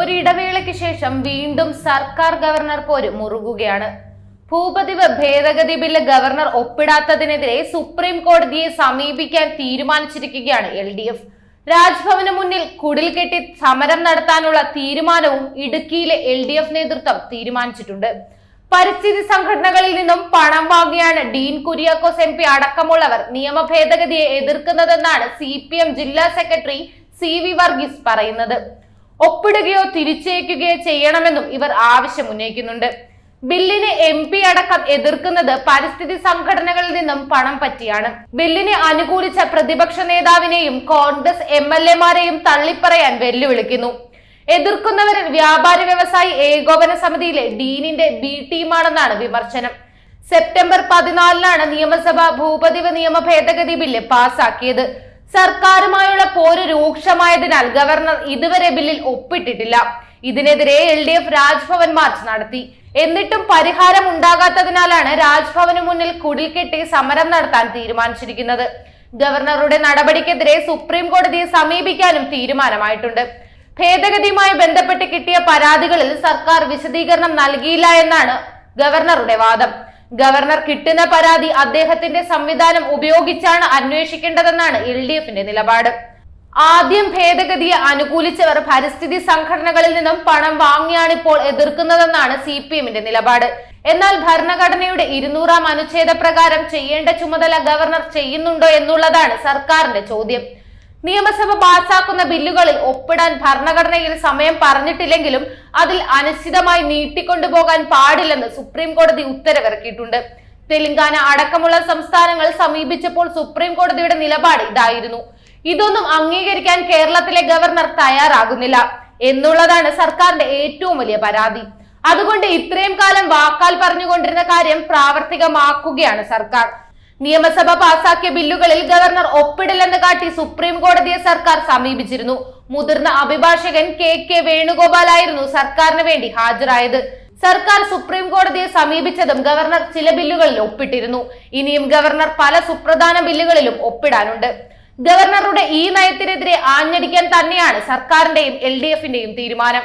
ഒരു ഇടവേളയ്ക്ക് ശേഷം വീണ്ടും സർക്കാർ ഗവർണർ പോര് മുറുകുകയാണ്. ഭൂപതിവ് ഭേദഗതി ബില്ല് ഗവർണർ ഒപ്പിടാത്തതിനെതിരെ സുപ്രീം കോടതിയെ സമീപിക്കാൻ തീരുമാനിച്ചിരിക്കുകയാണ് എൽ ഡി എഫ്. രാജ്ഭവന് മുന്നിൽ കുടിൽ കെട്ടി സമരം നടത്താനുള്ള തീരുമാനവും ഇടുക്കിയിലെ എൽ ഡി എഫ് നേതൃത്വം തീരുമാനിച്ചിട്ടുണ്ട്. പരിസ്ഥിതി സംഘടനകളിൽ നിന്നും പണം വാങ്ങിയാണ് ഡീൻ കുര്യാക്കോസ് എം പി അടക്കമുള്ളവർ നിയമ ഭേദഗതിയെ എതിർക്കുന്നതെന്നാണ് സി പി എം ജില്ലാ സെക്രട്ടറി സി വി വർഗീസ് പറയുന്നത്. ഒപ്പിടുകയോ തിരിച്ചയക്കുകയോ ചെയ്യണമെന്നും ഇവർ ആവശ്യം ഉന്നയിക്കുന്നുണ്ട്. ബില്ലിന് എം പി അടക്കം എതിർക്കുന്നത് പരിസ്ഥിതി സംഘടനകളിൽ നിന്നും പണം പറ്റിയാണ്. ബില്ലിനെ അനുകൂലിച്ച പ്രതിപക്ഷ നേതാവിനെയും കോൺഗ്രസ് എം എൽ എമാരെയും തള്ളിപ്പറയാൻ വെല്ലുവിളിക്കുന്നു. എതിർക്കുന്നവരിൽ വ്യാപാര വ്യവസായി ഏകോപന സമിതിയിലെ ഡീനിന്റെ ബി ടീമാണെന്നാണ് വിമർശനം. സെപ്റ്റംബർ പതിനാലിനാണ് നിയമസഭ ഭൂപതിവ് നിയമ ഭേദഗതി ബില്ല് പാസാക്കിയത്. സർക്കാരുമായുള്ള പോര് രൂക്ഷമായതിനാൽ ഗവർണർ ഇതുവരെ ബില്ലിൽ ഒപ്പിട്ടിട്ടില്ല. ഇതിനെതിരെ L D F Rajbhavan march നടത്തി. എന്നിട്ടും പരിഹാരം ഉണ്ടാകാത്തതിനാലാണ് രാജ്ഭവന് മുന്നിൽ കുടിൽ കെട്ടി സമരം നടത്താൻ തീരുമാനിച്ചിരിക്കുന്നത്. ഗവർണറുടെ നടപടിക്കെതിരെ സുപ്രീം കോടതിയെ സമീപിക്കാനും തീരുമാനമായിട്ടുണ്ട്. ഭേദഗതിയുമായി ബന്ധപ്പെട്ട് കിട്ടിയ പരാതികളിൽ സർക്കാർ വിശദീകരണം നൽകിയില്ല എന്നാണ് ഗവർണറുടെ വാദം. ഗവർണർ കിട്ടുന്ന പരാതി അദ്ദേഹത്തിന്റെ സംവിധാനം ഉപയോഗിച്ചാണ് അന്വേഷിക്കേണ്ടതെന്നാണ് എൽ ഡി എഫിന്റെ നിലപാട്. ആദ്യം ഭേദഗതിയെ അനുകൂലിച്ചവർ പരിസ്ഥിതി സംഘടനകളിൽ നിന്നും പണം വാങ്ങിയാണ് ഇപ്പോൾ എതിർക്കുന്നതെന്നാണ് സി പി എമ്മിന്റെ നിലപാട്. എന്നാൽ ഭരണഘടനയുടെ ഇരുന്നൂറാം അനുച്ഛേദ പ്രകാരം ചെയ്യേണ്ട ചുമതല ഗവർണർ ചെയ്യുന്നുണ്ടോ എന്നുള്ളതാണ് സർക്കാരിന്റെ ചോദ്യം. നിയമസഭ പാസാക്കുന്ന ബില്ലുകളിൽ ഒപ്പിടാൻ ഭരണഘടനയിൽ സമയം പറഞ്ഞിട്ടില്ലെങ്കിലും അതിൽ അനിശ്ചിതമായി നീട്ടിക്കൊണ്ടുപോകാൻ പാടില്ലെന്ന് സുപ്രീം കോടതി ഉത്തരവിറക്കിയിട്ടുണ്ട്. തെലങ്കാന അടക്കമുള്ള സംസ്ഥാനങ്ങൾ സമീപിച്ചപ്പോൾ സുപ്രീം കോടതിയുടെ നിലപാട് ഇതായിരുന്നു. ഇതൊന്നും അംഗീകരിക്കാൻ കേരളത്തിലെ ഗവർണർ തയ്യാറാകുന്നില്ല. എന്നുള്ളതാണ് സർക്കാരിന്റെ ഏറ്റവും വലിയ പരാതി. അതുകൊണ്ട് ഇത്രയും കാലം വാക്കാൽ പറഞ്ഞുകൊണ്ടിരുന്ന കാര്യം പ്രാവർത്തികമാക്കുകയാണ് സർക്കാർ. നിയമസഭ പാസാക്കിയ ബില്ലുകളിൽ ഗവർണർ ഒപ്പിടില്ലെന്ന് കാട്ടി സുപ്രീം കോടതിയെ സർക്കാർ സമീപിച്ചിരുന്നു. മുതിർന്ന അഭിഭാഷകൻ കെ കെ വേണുഗോപാലായിരുന്നു സർക്കാരിന് വേണ്ടി ഹാജരായത്. സർക്കാർ സുപ്രീം കോടതിയെ സമീപിച്ചതും ഗവർണർ ചില ബില്ലുകളിൽ ഒപ്പിട്ടിരുന്നു. ഇനിയും ഗവർണർ പല സുപ്രധാന ബില്ലുകളിലും ഒപ്പിടാനുണ്ട്. ഗവർണറുടെ ഈ നയത്തിനെതിരെ ആഞ്ഞടിക്കാൻ തന്നെയാണ് സർക്കാരിന്റെയും എൽ തീരുമാനം.